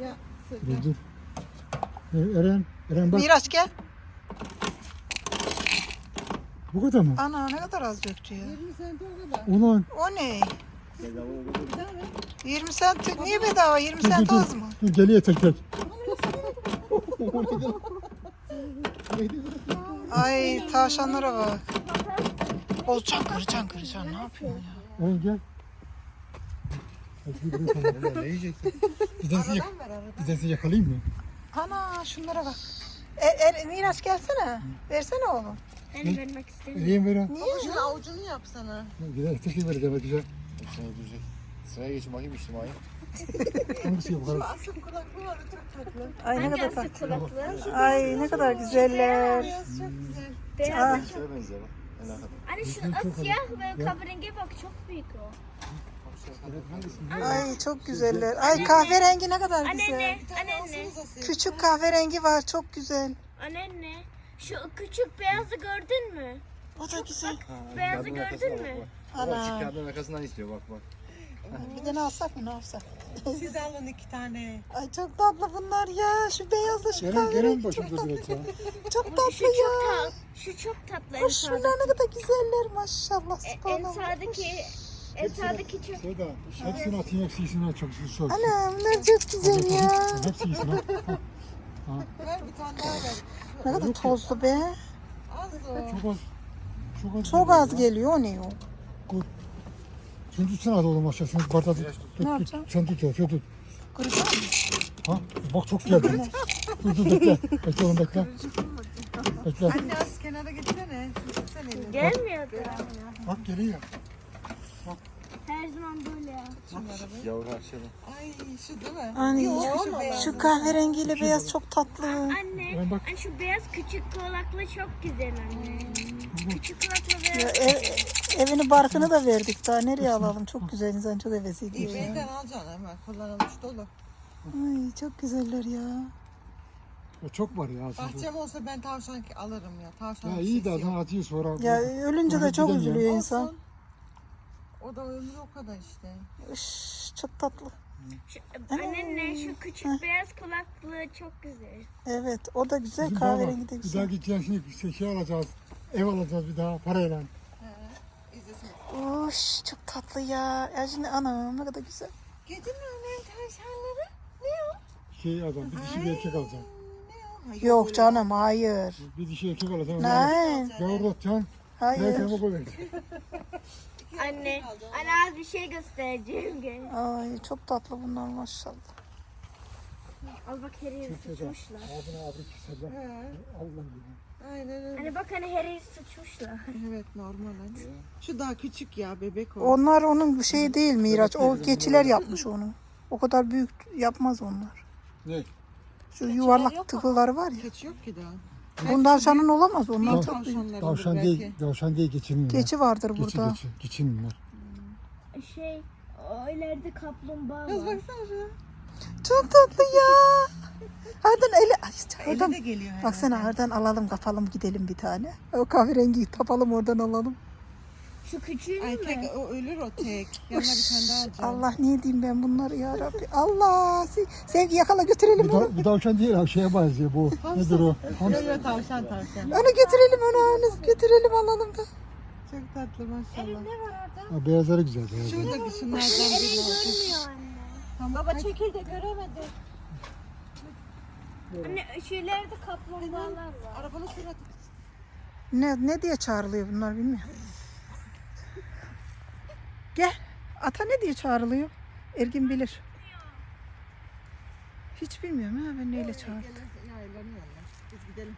Ya Dur dur. Eren, Eren bak Miraç gel. bu kadar mı? Ana ne kadar az döktü ya. 20 sente o kadar. Ulan O ne? Bir daha ver. 20 sent niye bedava? 20 dur dur sent dur. az mı? Dur geliyor tek tek. Ay tavşanlara bak. Olcan kıracaksın kıracaksın ne yapıyorsun ya? Eren gel. Bak, bir buraya koy. Ne yiyeceksin? Bir tanesi, yak- ver bir tanesi yakalayayım mı? Ana şunlara bak. Er, er, Miraç gelsene. Versene oğlum. Ben vermek istemiyorum. Vereyim Eren. Ama şunu avucunu yapsana. Güzel, tek vereceğim güzel. Seni öldürecek. Sıraya geçin bakayım içtimai. Hangisi yapalım? Şu asık kulaklı var çok tatlı. Ay ne kadar tatlı. Ay ne kadar güzeller. Beyaz çok güzel. Beyaz. Şöyle benziyor bak. En arkada. Hani şu siyah ve kahverengi bak çok büyük o. Ay çok güzeller. Ay kahverengi ne kadar güzel. Anneanne, anneanne, Küçük kahverengi var çok güzel. anneanne. Şu küçük beyazı gördün mü? O da güzel. Beyazı gördün arkasına mü? bak. Baba, Ana. Çık arkasından istiyor bak bak. Bir de ne alsak mı ne yapsak? Siz alın iki tane. Ay çok tatlı bunlar ya. Şu beyazla şu Eren, Eren kahverengi çok başımıza tatlı. direkt ya. Çok Şu tatlı çok ya. şu çok tatlı en Ay şunlar sağdaki. ne kadar güzeller maşallah. E, En subhanallah. sağdaki, en sağdaki çok. Seda, hepsini atayım, hepsi iyisin ha, çok çok. Ana bunlar çok güzel ya. Hepsi iyisin ha. Ver bir tane daha ver. Ne kadar tozlu be. Az o. Çok az. Çok az. Çok az geliyor o ne o? Şunu tutsana hadi oğlum aşağı. Şunu bardağı tut. Ne Tut, tut. yapacağım? Sen tut şunu tut. Kıracak mı? Ha? Bak çok geldi. dur dur bekle. Bekle oğlum bekle. Bekle. Anne az kenara gitsene. Gelmiyordu. Bak geliyor. Zaman böyle ya. Yavru açalım. Ay şu değil mi? Ay, Yok, şu kahverengiyle beyaz çok tatlı. Anne, Ben bak- hani şu beyaz küçük kulaklı çok güzel anne. Küçük kulaklı Ya, beyaz. ev- evini barkını da verdik daha nereye alalım? Çok güzel insan çok hevesi ediyor ya. eBay'den alacaksın hemen. Kullanılmış dolu. Ay çok güzeller ya. Ya çok var ya aslında. Bahçem olsa ben tavşan ki alırım ya. Tavşan Ya iyi de şişesi adam atıyor sonra. Ya ölünce de çok üzülüyor Olsun. insan. O da ömrü o kadar işte. Üş, çok tatlı. Şu, anneanne şu küçük beyaz kulaklı çok güzel. Evet o da güzel Bizim kahverengi de Bir daha güzel. gideceğiz şimdi şey, şey alacağız. Ev alacağız bir daha parayla. İzlesin. Uş çok tatlı ya. Ya şimdi anam ne kadar güzel. Mi annem tavşanları? Ne o? Şey alacağım. Bir dişi bir erkek alacağım. Ne o? Hayır, Yok canım hayır. Bir dişi erkek alacağım. Nein. Yavru atacaksın. Hayır. Neyse bu kadar. Anne, anne az bir şey göstereceğim. Gel. Ay çok tatlı bunlar maşallah. Al bak her yeri sıçmışlar. Ağzına abri keserler. He, Allah'ım. Aynen öyle. Anne bak hani her yeri sıçmışlar. Evet normal hadi. Şu daha küçük ya bebek o. Onlar onun bir şeyi değil Miraç. O geçiler yapmış onu. O kadar büyük yapmaz onlar. Ne? Şu yuvarlak tıkıları var ya. Keçi yok ki daha. Bundan canın olamaz onlar çok büyük. tavşanlar olur Tavşan belki. değil, tavşan değil geçinin. Geçi vardır Geçi burada. geçi. Geçin bunlar. Şey, o ileride kaplumbağa Kız var. baksana şuna. Çok tatlı ya. Ardan eli ay, Eli de geliyor herhalde. baksana aradan alalım kapalım gidelim bir tane. O kahverengi tapalım oradan alalım. Şu küçüğü Ay mü? tek o ölür o tek. Yanına bir tane daha alacağım. Allah ne diyeyim ben bunları ya Rabbi. Allah Se- sevgi yakala götürelim Bu, onu. da, bu tavşan değil ha şeye benziyor bu. Nedir o? Hamsi. yok tavşan tavşan. Onu götürelim onu onu götürelim alalım da. Çok tatlı maşallah. Ha, beyazları güzel. Beyazları. Şuradaki şunlardan biri olsun. Görmüyor anne. Tamam. Baba çekil de göremedi. Anne şu ileride kaplumbağalar var. Arabanın suratı. Ne ne diye çağrılıyor bunlar bilmiyorum. Gel. Ata ne diye çağrılıyor? Ergin bilir. Hiç bilmiyorum ha ben neyle çağırdım. Biz gidelim.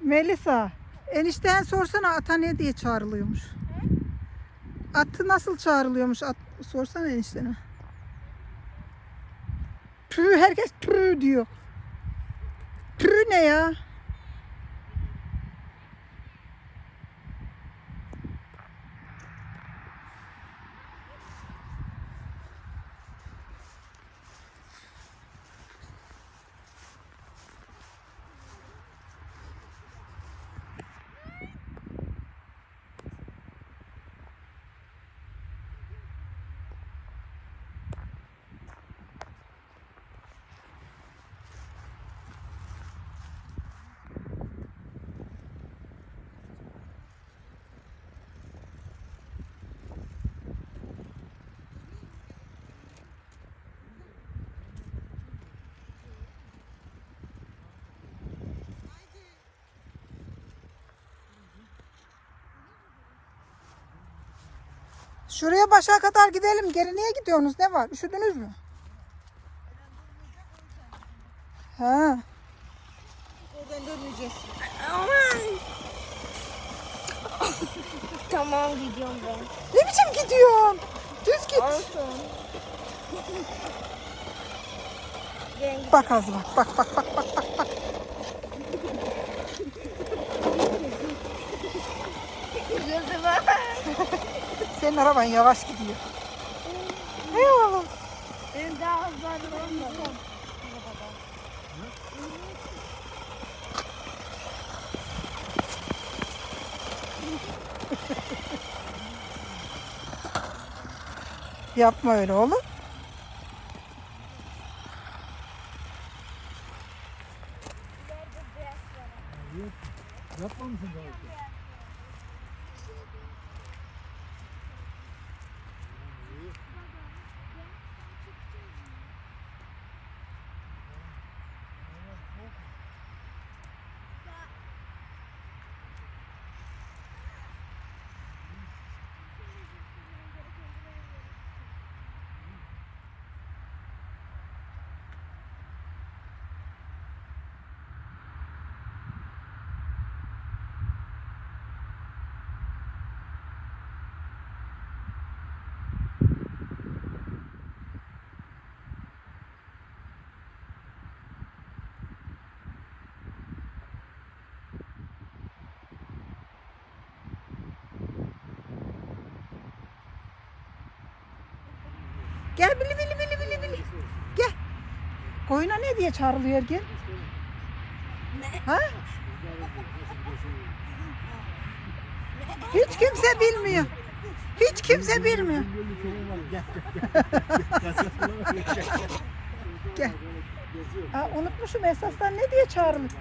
Melisa, enişten sorsana ata ne diye çağrılıyormuş. Atı nasıl çağrılıyormuş? At, sorsana eniştene. Pü, herkes pü diyor. Pü ne ya? Şuraya başa kadar gidelim. Geri niye gidiyorsunuz? Ne var? Üşüdünüz mü? Ha. Oradan dönmeyeceğiz. Aman. tamam gidiyorum ben. Ne biçim gidiyorsun? Düz git. Olsun. Bak az bak. Bak bak bak bak bak. Gözüme. Senin araban yavaş gidiyor. Eyvallah. Ben daha hızlı olmadım. Yapma öyle oğlum. Yapma mısın daha? Gel bili bili bili bili bili. Gel. Koyuna ne diye çağrılıyor gel. Ha? Hiç kimse bilmiyor. Hiç kimse bilmiyor. Gel. Aa, unutmuşum esasdan ne diye çağrılır.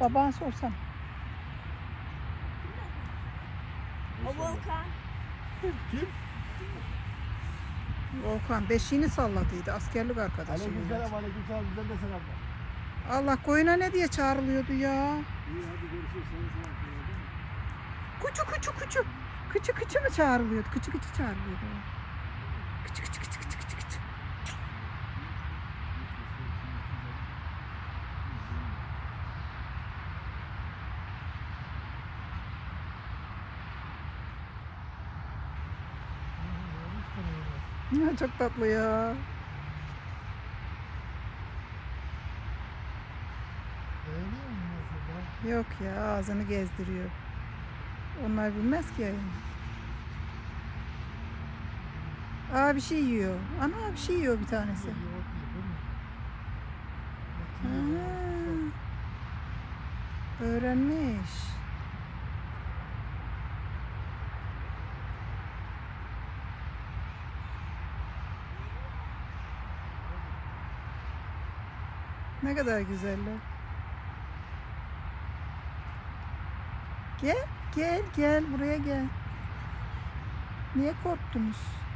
Baban sorsan. O volkan. Volkan beşiğini salladıydı askerlik arkadaşı. Aleykümselam aleykümselam bizden de selamlar. Allah koyuna ne diye çağrılıyordu ya? İyi hadi görüşürüz. Sana selam. Kuçu kuçu kuçu. Kıçı kıçı mı çağrılıyordu? Kıçı kıçı çağrılıyordu. Kıçı kıçı kıçı kıçı kıçı Ya çok tatlı ya. Yok ya ağzını gezdiriyor. Onlar bilmez ki yani. Aa bir şey yiyor. Ana bir şey yiyor bir tanesi. Ha, öğrenmiş. Ne kadar güzeller. Gel, gel, gel. Buraya gel. Niye korktunuz?